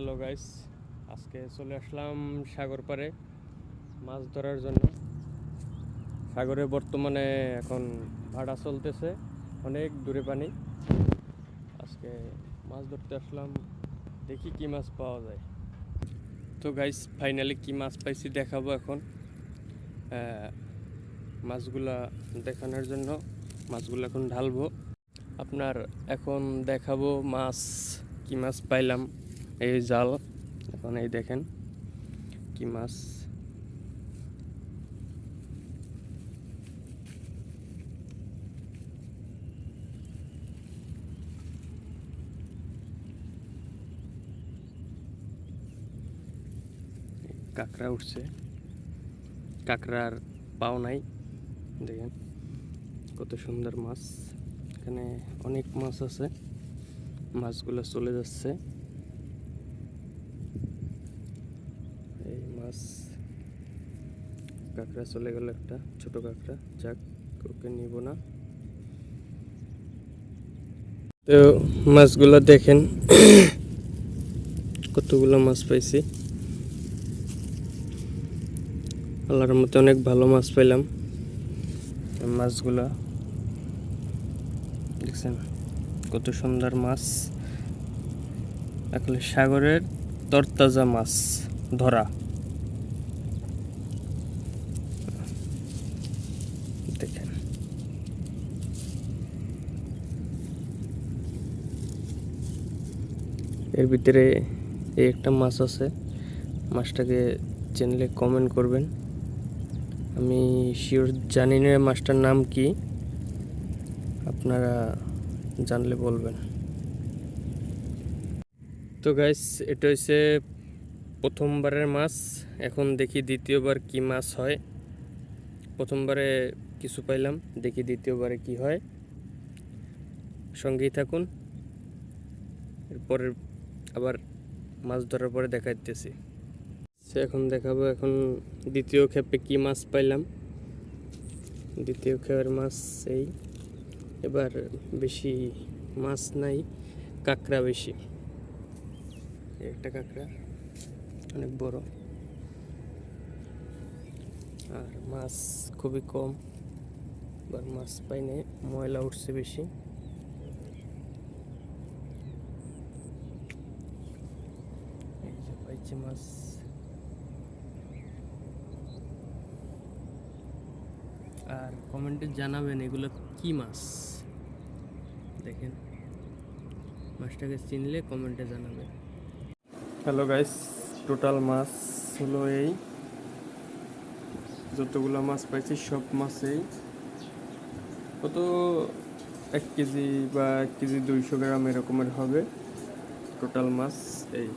Hello guys, আজকে চলে আসলাম সাগর পাড়ে মাছ ধরার জন্য। সাগরে বর্তমানে এখন ভাড়া চলতেছে, অনেক দূরে পানি। আজকে মাছ ধরতে আসলাম, দেখি কি মাছ পাওয়া যায়। তো গাইস ফাইনালি কি মাছ পাইছি দেখাবো এখন। মাছগুলা দেখানোর জন্য মাছগুলো এখন ঢালবো। আপনার এখন দেখাবো মাছ, কি মাছ পাইলাম। এই জাল, এখন এই দেখেন কি মাছ। কাঁকড়া উঠছে। কাঁকড়ার পাও নাই। দেখেন কত সুন্দর মাছ। এখানে অনেক মাছ আছে। মাছগুলো চলে যাচ্ছে এই মাছ। কাঁকড়া চলে গেল একটা, ছোট কাঁকড়া। যাক, ওকে নিব না। তো মাছগুলো দেখেন, কতগুলো মাছ পাইছি। আল্লাহর মতো অনেক ভালো মাছ পাইলাম। মাছগুলা, দেখছেন কত সুন্দর মাছ। আসলে সাগরের তরতাজা মাছ, ধরা দেখেন এর ভিতরে এই একটা মাছ আছে। মাছটাকে চিনলে কমেন্ট করবেন। আমি শিওর জানি না মাছটার নাম কি। আপনারা জানলে বলবেন। তো গাইস এটা হচ্ছে প্রথমবারের মাছ। এখন দেখি দ্বিতীয়বার কি মাছ হয়। প্রথমবারে কিছু পাইলাম, দেখি দ্বিতীয়বারে কি হয়। সঙ্গেই থাকুন। এরপরে আবার মাছ ধরার পরে দেখাইতেছি। সে এখন দেখাবো এখন দ্বিতীয় ক্ষেপে কি মাছ পাইলাম। দ্বিতীয় ক্ষেপের মাছ এই। এবার বেশি মাছ নাই, কাঁকড়া বেশি। একটা কাঁকড়া, অনেক বড়। আর মাছ খুবই কম এবার মাছ পাই নাই, ময়লা উঠছে বেশি এই যে পাইছি মাছ আর কমেন্টে জানাবেন এগুলো কি মাছ? দেখেন। মাছটাকে চিনলে কমেন্টে জানাবেন। হ্যালো গাইস টোটাল মাছ হলো এই। যতগুলো মাছ পাইছি সব মাছেই। কত এক কেজি বা এক কেজি দুইশো গ্রাম এরকমের হবে। টোটাল মাছ এই।